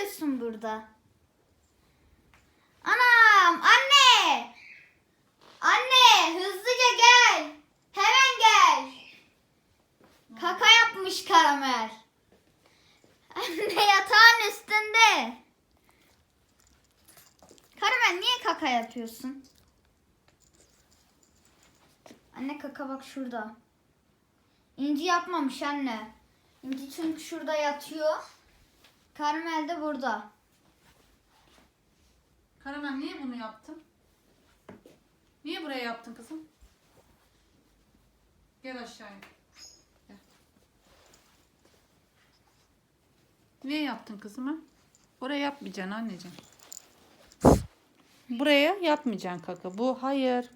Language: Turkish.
yapıyorsun burada? Anam anne. Anne hızlıca gel. Hemen gel. Kaka yapmış karamel. Anne yatağın üstünde. Karamel niye kaka yapıyorsun? Anne kaka bak şurada. İnci yapmamış anne. İnci çünkü şurada yatıyor. Karamel de burada. Karamel niye bunu yaptın? Niye buraya yaptın kızım? Gel aşağıya. Niye yaptın kızım ha? Oraya yapmayacaksın anneciğim. Buraya yapmayacaksın kaka. Bu hayır.